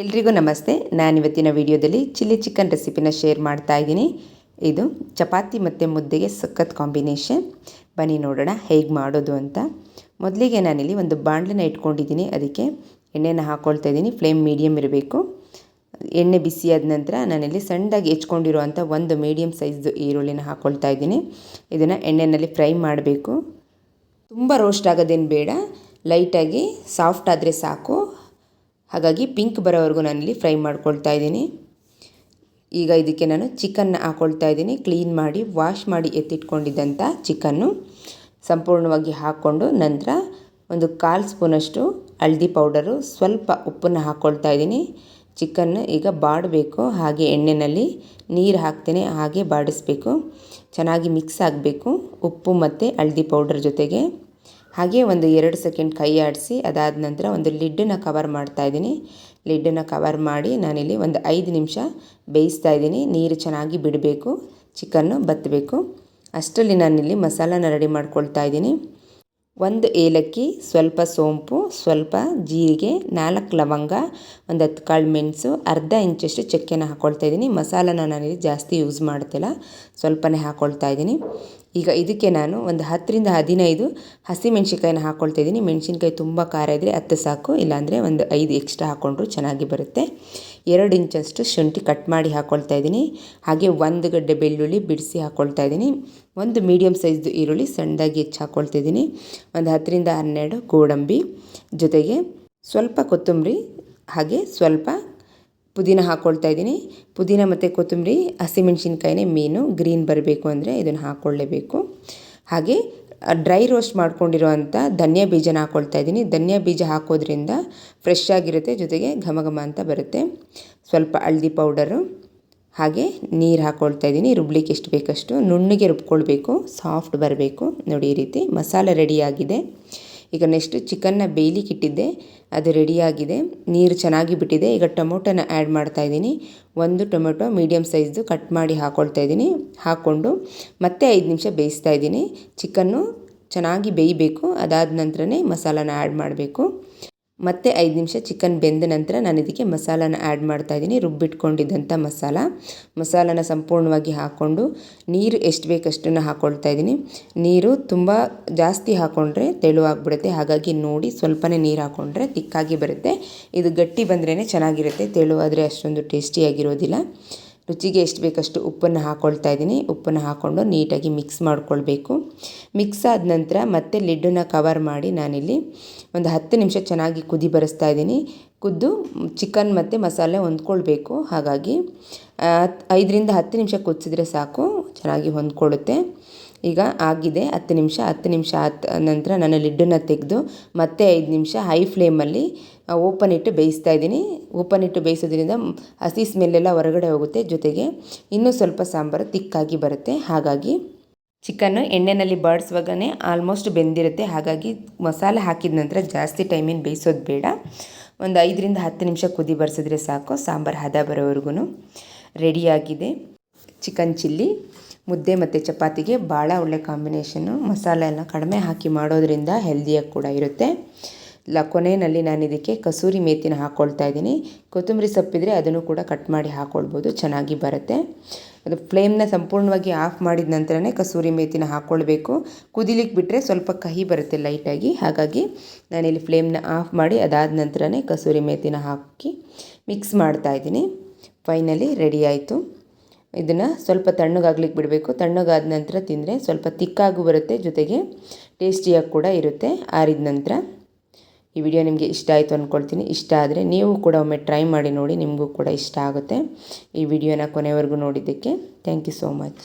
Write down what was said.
ಎಲ್ರಿಗೂ ನಮಸ್ತೆ. ನಾನು ಇವತ್ತಿನ ವಿಡಿಯೋದಲ್ಲಿ ಚಿಲ್ಲಿ ಚಿಕನ್ ರೆಸಿಪಿನ ಶೇರ್ ಮಾಡ್ತಾ ಇದ್ದೀನಿ. ಇದು ಚಪಾತಿ ಮತ್ತು ಮುದ್ದೆಗೆ ಸಖತ್ ಕಾಂಬಿನೇಷನ್. ಬನ್ನಿ ನೋಡೋಣ ಹೇಗೆ ಮಾಡೋದು ಅಂತ. ಮೊದಲಿಗೆ ನಾನಿಲ್ಲಿ ಒಂದು ಬಾಣಲೆನ ಇಟ್ಕೊಂಡಿದ್ದೀನಿ. ಅದಕ್ಕೆ ಎಣ್ಣೆನ ಹಾಕ್ಕೊಳ್ತಾ ಇದ್ದೀನಿ. ಫ್ಲೇಮ್ ಮೀಡಿಯಮ್ ಇರಬೇಕು. ಎಣ್ಣೆ ಬಿಸಿಯಾದ ನಂತರ ನಾನಿಲ್ಲಿ ಸಣ್ಣದಾಗಿ ಹೆಚ್ಕೊಂಡಿರುವಂಥ ಒಂದು ಮೀಡಿಯಮ್ ಸೈಜ್ದು ಈರುಳ್ಳಿನ ಹಾಕ್ಕೊಳ್ತಾ ಇದ್ದೀನಿ. ಇದನ್ನು ಎಣ್ಣೆಯಲ್ಲಿ ಫ್ರೈ ಮಾಡಬೇಕು. ತುಂಬ ರೋಸ್ಟ್ ಆಗೋದೇನು ಬೇಡ. ಲೈಟಾಗಿ ಸಾಫ್ಟ್ ಆದರೆ ಸಾಕು. ಹಾಗಾಗಿ ಪಿಂಕ್ ಬರೋವರೆಗೂ ನಾನಿಲ್ಲಿ ಫ್ರೈ ಮಾಡ್ಕೊಳ್ತಾ ಇದ್ದೀನಿ. ಈಗ ಇದಕ್ಕೆ ನಾನು ಚಿಕನ್ನ ಹಾಕ್ಕೊಳ್ತಾ ಇದ್ದೀನಿ. ಕ್ಲೀನ್ ಮಾಡಿ ವಾಶ್ ಮಾಡಿ ಎತ್ತಿಟ್ಕೊಂಡಿದ್ದಂಥ ಚಿಕನ್ನು ಸಂಪೂರ್ಣವಾಗಿ ಹಾಕ್ಕೊಂಡು ನಂತರ ಒಂದು ಕಾಲು ಸ್ಪೂನಷ್ಟು ಹಳದಿ ಪೌಡರು ಸ್ವಲ್ಪ ಉಪ್ಪನ್ನು ಹಾಕ್ಕೊಳ್ತಾ ಇದ್ದೀನಿ. ಚಿಕನ್ ಈಗ ಬಾಡಬೇಕು, ಹಾಗೆ ಎಣ್ಣೆಯಲ್ಲಿ ನೀರು ಹಾಕ್ತೇನೆ, ಹಾಗೆ ಬಾಡಿಸ್ಬೇಕು. ಚೆನ್ನಾಗಿ ಮಿಕ್ಸ್ ಆಗಬೇಕು, ಉಪ್ಪು ಮತ್ತು ಹಳದಿ ಪೌಡರ್ ಜೊತೆಗೆ. ಹಾಗೆ ಒಂದು ಎರಡು ಸೆಕೆಂಡ್ ಕೈ ಆಡಿಸಿ ಅದಾದ ನಂತರ ಒಂದು ಲಿಡ್ಡನ್ನು ಕವರ್ ಮಾಡ್ತಾ ಇದ್ದೀನಿ. ಲಿಡ್ಡನ್ನು ಕವರ್ ಮಾಡಿ ನಾನಿಲ್ಲಿ ಒಂದು ಐದು ನಿಮಿಷ ಬೇಯಿಸ್ತಾ ಇದ್ದೀನಿ. ನೀರು ಚೆನ್ನಾಗಿ ಬಿಡಬೇಕು, ಚಿಕನ್ನು ಬತ್ತಬೇಕು ಅಷ್ಟರಲ್ಲಿ ನಾನಿಲ್ಲಿ ಮಸಾಲಾನ ರೆಡಿ ಮಾಡ್ಕೊಳ್ತಾ ಇದ್ದೀನಿ. ಒಂದು ಏಲಕ್ಕಿ, ಸ್ವಲ್ಪ ಸೋಂಪು, ಸ್ವಲ್ಪ ಜೀರಿಗೆ, ನಾಲ್ಕು ಲವಂಗ, ಒಂದು ಹತ್ತು ಕಾಳು ಮೆಣಸು, ಅರ್ಧ ಇಂಚಷ್ಟು ಚಕ್ಕೆನ ಹಾಕ್ಕೊಳ್ತಾ ಇದ್ದೀನಿ. ಮಸಾಲಾನ ನಾನಿಲ್ಲಿ ಜಾಸ್ತಿ ಯೂಸ್ ಮಾಡ್ತಿಲ್ಲ, ಸ್ವಲ್ಪನೇ ಹಾಕ್ಕೊಳ್ತಾ ಇದ್ದೀನಿ. ಈಗ ಇದಕ್ಕೆ ನಾನು ಒಂದು ಹತ್ತರಿಂದ ಹದಿನೈದು ಹಸಿಮೆಣ್ಸಿನ್ಕಾಯಿನ ಹಾಕ್ಕೊಳ್ತಾ ಇದ್ದೀನಿ. ಮೆಣಸಿನ್ಕಾಯಿ ತುಂಬ ಖಾರ ಇದ್ದರೆ ಹತ್ತು ಸಾಕು, ಇಲ್ಲಾಂದರೆ ಒಂದು ಐದು ಎಕ್ಸ್ಟ್ರಾ ಹಾಕ್ಕೊಂಡ್ರು ಚೆನ್ನಾಗಿ ಬರುತ್ತೆ. ಎರಡು ಇಂಚಷ್ಟು ಶುಂಠಿ ಕಟ್ ಮಾಡಿ ಹಾಕ್ಕೊಳ್ತಾ ಇದ್ದೀನಿ. ಹಾಗೆ ಒಂದು ಗಡ್ಡೆ ಬೆಳ್ಳುಳ್ಳಿ ಬಿಡಿಸಿ ಹಾಕ್ಕೊಳ್ತಾ ಇದ್ದೀನಿ. ಒಂದು ಮೀಡಿಯಮ್ ಸೈಜ್ದು ಈರುಳ್ಳಿ ಸಣ್ಣದಾಗಿ ಹೆಚ್ಚು ಹಾಕ್ಕೊಳ್ತಾ ಇದ್ದೀನಿ. ಒಂದು ಹತ್ತರಿಂದ ಹನ್ನೆರಡು ಗೋಡಂಬಿ ಜೊತೆಗೆ ಸ್ವಲ್ಪ ಕೊತ್ತಂಬರಿ, ಹಾಗೆ ಸ್ವಲ್ಪ ಪುದೀನ ಹಾಕ್ಕೊಳ್ತಾ ಇದ್ದೀನಿ. ಪುದೀನ ಮತ್ತು ಕೊತ್ತಂಬರಿ, ಹಸಿಮೆಣ್ಸಿನ್ಕಾಯಿನೇ ಮೀನು ಗ್ರೀನ್ ಬರಬೇಕು ಅಂದರೆ ಇದನ್ನು ಹಾಕ್ಕೊಳ್ಳೇಬೇಕು ಹಾಗೆ ಡ್ರೈ ರೋಸ್ಟ್ ಮಾಡ್ಕೊಂಡಿರೋವಂಥ ಧನಿಯಾ ಬೀಜನ ಹಾಕ್ಕೊಳ್ತಾ ಇದ್ದೀನಿ. ಧನಿಯಾ ಬೀಜ ಹಾಕೋದ್ರಿಂದ ಫ್ರೆಶ್ ಆಗಿರುತ್ತೆ, ಜೊತೆಗೆ ಘಮ ಘಮ ಅಂತ ಬರುತ್ತೆ. ಸ್ವಲ್ಪ ಹಳದಿ ಪೌಡರು ಹಾಗೆ ನೀರು ಹಾಕ್ಕೊಳ್ತಾ ಇದ್ದೀನಿ. ರುಬ್ಲಿಕ್ಕೆ ಎಷ್ಟು ಬೇಕಷ್ಟು. ನುಣ್ಣಗೆ ರುಬ್ಕೊಳ್ಬೇಕು. ಸಾಫ್ಟ್ ಬರಬೇಕು. ನೋಡಿ ಈ ರೀತಿ ಮಸಾಲೆ ರೆಡಿಯಾಗಿದೆ ಈಗ ನೆಕ್ಸ್ಟ್ ಚಿಕನ್ನ ಬೇಯ್ಲಿಕ್ಕೆ ಇಟ್ಟಿದ್ದೆ ಅದು ರೆಡಿಯಾಗಿದೆ ನೀರು ಚೆನ್ನಾಗಿ ಬಿಟ್ಟಿದೆ. ಈಗ ಟೊಮೊಟೊನ ಆ್ಯಡ್ ಮಾಡ್ತಾ ಇದ್ದೀನಿ. ಒಂದು ಟೊಮೆಟೊ ಮೀಡಿಯಮ್ ಸೈಜ್ದು ಕಟ್ ಮಾಡಿ ಹಾಕ್ಕೊಳ್ತಾ ಇದ್ದೀನಿ. ಹಾಕ್ಕೊಂಡು ಮತ್ತೆ ಐದು ನಿಮಿಷ ಬೇಯಿಸ್ತಾ ಇದ್ದೀನಿ. ಚಿಕನ್ನು ಚೆನ್ನಾಗಿ ಬೇಯಬೇಕು. ಅದಾದ ನಂತರನೇ ಮಸಾಲಾನ ಆ್ಯಡ್ ಮಾಡಬೇಕು. ಮತ್ತು ಐದು ನಿಮಿಷ ಚಿಕನ್ ಬೆಂದ ನಂತರ ನಾನು ಇದಕ್ಕೆ ಮಸಾಲಾನ ಆ್ಯಡ್ ಮಾಡ್ತಾ ಇದ್ದೀನಿ. ರುಬ್ಬಿಟ್ಕೊಂಡಿದ್ದಂಥ ಮಸಾಲ. ಮಸಾಲಾನ ಸಂಪೂರ್ಣವಾಗಿ ಹಾಕ್ಕೊಂಡು ನೀರು ಎಷ್ಟು ಬೇಕಷ್ಟನ್ನು ಹಾಕ್ಕೊಳ್ತಾ ಇದ್ದೀನಿ. ನೀರು ತುಂಬ ಜಾಸ್ತಿ ಹಾಕ್ಕೊಂಡ್ರೆ ತೆಳುವಾಗ್ಬಿಡುತ್ತೆ ಹಾಗಾಗಿ ನೋಡಿ ಸ್ವಲ್ಪನೇ ನೀರು ಹಾಕ್ಕೊಂಡ್ರೆ ತಿಕ್ಕಾಗಿ ಬರುತ್ತೆ. ಇದು ಗಟ್ಟಿ ಬಂದ್ರೇ ಚೆನ್ನಾಗಿರುತ್ತೆ. ತೆಳುವಾದರೆ ಅಷ್ಟೊಂದು ಟೇಸ್ಟಿಯಾಗಿರೋದಿಲ್ಲ ರುಚಿಗೆ ಎಷ್ಟು ಬೇಕಷ್ಟು ಉಪ್ಪನ್ನು ಹಾಕ್ಕೊಳ್ತಾ ಇದ್ದೀನಿ. ಉಪ್ಪನ್ನು ಹಾಕ್ಕೊಂಡು ನೀಟಾಗಿ ಮಿಕ್ಸ್ ಮಾಡ್ಕೊಳ್ಬೇಕು. ಮಿಕ್ಸ್ ಆದ ನಂತರ ಮತ್ತೆ ಲಿಡ್ಡನ್ನು ಕವರ್ ಮಾಡಿ ನಾನಿಲ್ಲಿ ಒಂದು ಹತ್ತು ನಿಮಿಷ ಚೆನ್ನಾಗಿ ಕುದಿ ಬರೆಸ್ತಾ ಇದ್ದೀನಿ. ಕುದ್ದು ಚಿಕನ್ ಮತ್ತು ಮಸಾಲೆ ಹೊಂದ್ಕೊಳ್ಬೇಕು. ಹಾಗಾಗಿ ಐದರಿಂದ ಹತ್ತು ನಿಮಿಷ ಕುದಿಸಿದ್ರೆ ಸಾಕು. ಚೆನ್ನಾಗಿ ಹೊಂದ್ಕೊಳ್ಳುತ್ತೆ. ಈಗ ಆಗಿದೆ. ಹತ್ತು ನಿಮಿಷ ಹತ್ತು ನಿಮಿಷ ಆದ ನಂತರ ನಾನು ಲಿಡ್ಡನ್ನು ತೆಗೆದು ಮತ್ತೆ ಐದು ನಿಮಿಷ ಹೈ ಫ್ಲೇಮಲ್ಲಿ ಓಪನ್ ಇಟ್ಟು ಬೇಯಿಸ್ತಾ ಇದ್ದೀನಿ. ಓಪನ್ ಇಟ್ಟು ಬೇಯಿಸೋದ್ರಿಂದ ಹಸಿ ಸ್ಮೆಲ್ಲೆಲ್ಲ ಹೊರಗಡೆ ಹೋಗುತ್ತೆ. ಜೊತೆಗೆ ಇನ್ನೂ ಸ್ವಲ್ಪ ಸಾಂಬಾರು ತಿಕ್ಕಾಗಿ ಬರುತ್ತೆ. ಹಾಗಾಗಿ ಚಿಕನ್ನು ಎಣ್ಣೆಯಲ್ಲಿ ಬಾಡಿಸುವಾಗನೇ ಆಲ್ಮೋಸ್ಟ್ ಬೆಂದಿರುತ್ತೆ. ಹಾಗಾಗಿ ಮಸಾಲೆ ಹಾಕಿದ ನಂತರ ಜಾಸ್ತಿ ಟೈಮಿನ ಬೇಯಿಸೋದು ಬೇಡ. ಒಂದು ಐದರಿಂದ ಹತ್ತು ನಿಮಿಷ ಕುದಿ ಬರೆಸಿದ್ರೆ ಸಾಕು. ಸಾಂಬಾರು ಹದ ಬರೋವರೆಗೂ ರೆಡಿಯಾಗಿದೆ ಚಿಕನ್ ಚಿಲ್ಲಿ, ಮುದ್ದೆ ಮತ್ತು ಚಪಾತಿಗೆ ಭಾಳ ಒಳ್ಳೆ ಕಾಂಬಿನೇಷನ್ನು ಮಸಾಲೆ ಎಲ್ಲ ಕಡಿಮೆ ಹಾಕಿ ಮಾಡೋದ್ರಿಂದ ಹೆಲ್ದಿಯಾಗಿ ಕೂಡ ಇರುತ್ತೆ. ಲ ಕೊನೆಯಲ್ಲಿ ನಾನು ಇದಕ್ಕೆ ಕಸೂರಿ ಮೇತಿನ ಹಾಕ್ಕೊಳ್ತಾ ಇದ್ದೀನಿ. ಕೊತ್ತಂಬರಿ ಸೊಪ್ಪಿದ್ರೆ ಅದನ್ನು ಕೂಡ ಕಟ್ ಮಾಡಿ ಹಾಕ್ಕೊಳ್ಬೋದು ಚೆನ್ನಾಗಿ ಬರುತ್ತೆ. ಅದು ಫ್ಲೇಮ್ನ ಸಂಪೂರ್ಣವಾಗಿ ಆಫ್ ಮಾಡಿದ ನಂತರನೇ ಕಸೂರಿ ಮೇಥಿನ ಹಾಕ್ಕೊಳ್ಬೇಕು ಕುದಿಲಿಕ್ಕೆ ಬಿಟ್ಟರೆ ಸ್ವಲ್ಪ ಕಹಿ ಬರುತ್ತೆ ಲೈಟಾಗಿ ಹಾಗಾಗಿ ನಾನಿಲ್ಲಿ ಫ್ಲೇಮ್ನ ಆಫ್ ಮಾಡಿ ಅದಾದ ನಂತರನೇ ಕಸೂರಿ ಮೇತಿನ ಹಾಕಿ ಮಿಕ್ಸ್ ಮಾಡ್ತಾ ಇದ್ದೀನಿ. ಫೈನಲಿ ರೆಡಿ ಆಯಿತು. ಇದನ್ನು ಸ್ವಲ್ಪ ತಣ್ಣಗಾಗ್ಲಿಕ್ಕೆ ಬಿಡಬೇಕು. ತಣ್ಣಗಾದ ನಂತರ ತಿಂದರೆ ಸ್ವಲ್ಪ ತಿಕ್ಕಾಗೂ ಬರುತ್ತೆ, ಜೊತೆಗೆ ಟೇಸ್ಟಿಯಾಗಿ ಕೂಡ ಇರುತ್ತೆ. ಆರಿದ ನಂತರ ಈ ವಿಡಿಯೋ ನಿಮಗೆ ಇಷ್ಟ ಆಯಿತು ಅಂದ್ಕೊಳ್ತೀನಿ ಇಷ್ಟ ಆದರೆ ನೀವು ಕೂಡ ಒಮ್ಮೆ ಟ್ರೈ ಮಾಡಿ ನೋಡಿ ನಿಮಗೂ ಕೂಡ ಇಷ್ಟ ಆಗುತ್ತೆ ಈ ವಿಡಿಯೋನ ಕೊನೆವರೆಗೂ ನೋಡಿದ್ದಕ್ಕೆ. Thank you so much